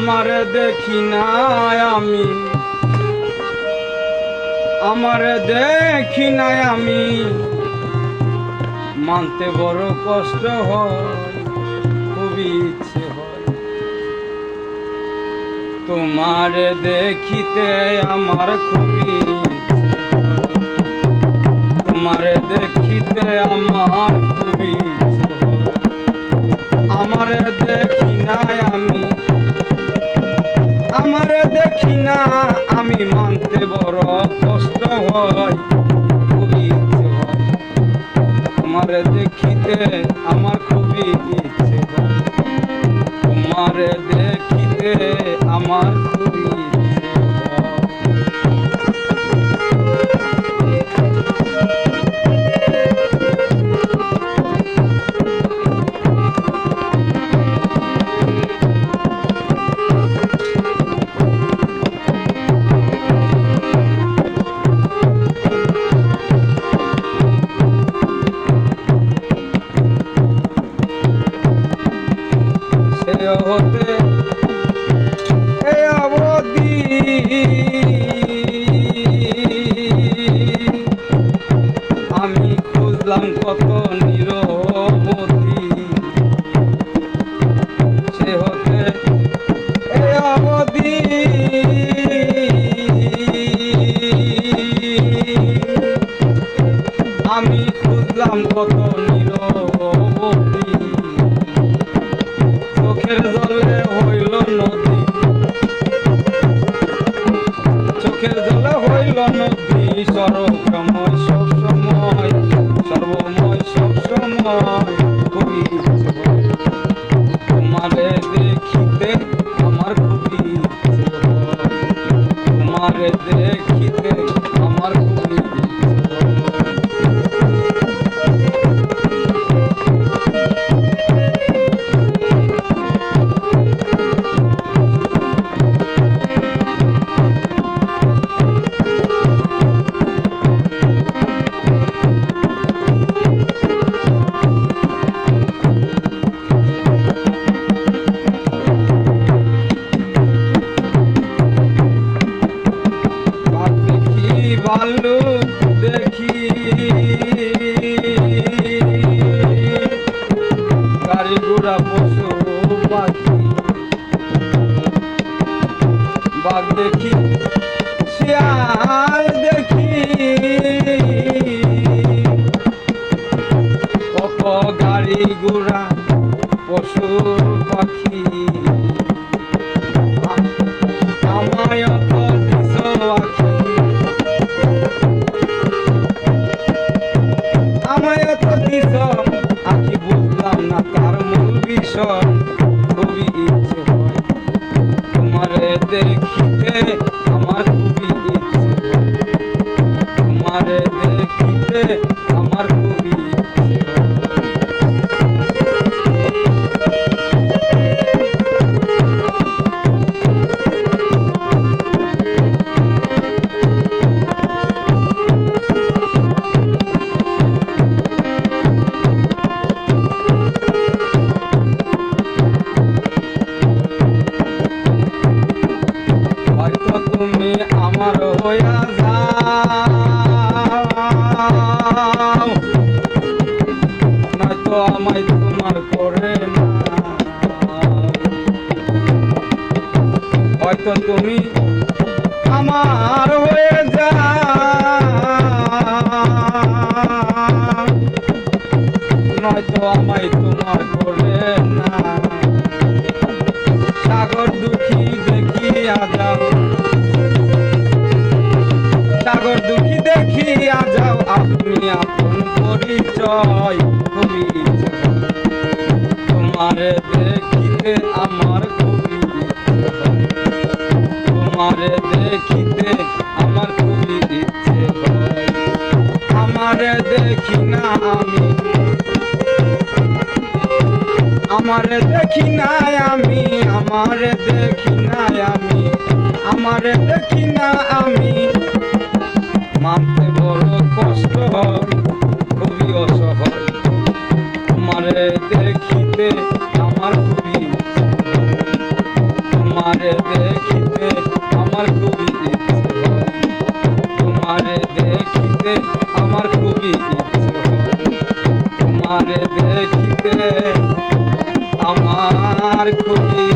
আমারে দেখি না আমি। আমারে দেখি না আমি। মানতে বড় কষ্ট হয়, খুবই ইচ্ছে হয়। তোমারে দেখিতে আমার খুবই তোমারে দেখিতে আমার খুবই। আমারে দেখি না আমি। দেখি না আমি মানতে বড় কষ্ট হয়। তোমারে দেখিতে আমার খুবই ইচ্ছে তোমারে দেখিতে আমি খুঁজলাম কত চোখের জলে হইল নদী। চোখের জলে হইল নদী, সর্বময় সব সময় সর্বময় গাড়ি পশু পাখি। বাঘ দেখি শিয়াল দেখি। কত গাড়ি গোড়া পশু পাখি। তোমারে দেখিতে হয়তো তুমি আমার হয়ে যাও নয়তো আমায় তোমার করে না। সাগর দুঃখী দেখিয়া যাও সাগর দুঃখী দেখিয়া যাও আপনি আপন পরিচয় খুবই তোমারে দেখিতে আমার খুবই। তোমারে দেখিতে আমার খুবই ইচ্ছে হয়। আমারে দেখি না আমি। আমারে দেখি না আমি, আমারে দেখি না আমি, আমারে দেখি না আমি। মানতে বড় কষ্ট আমার কবি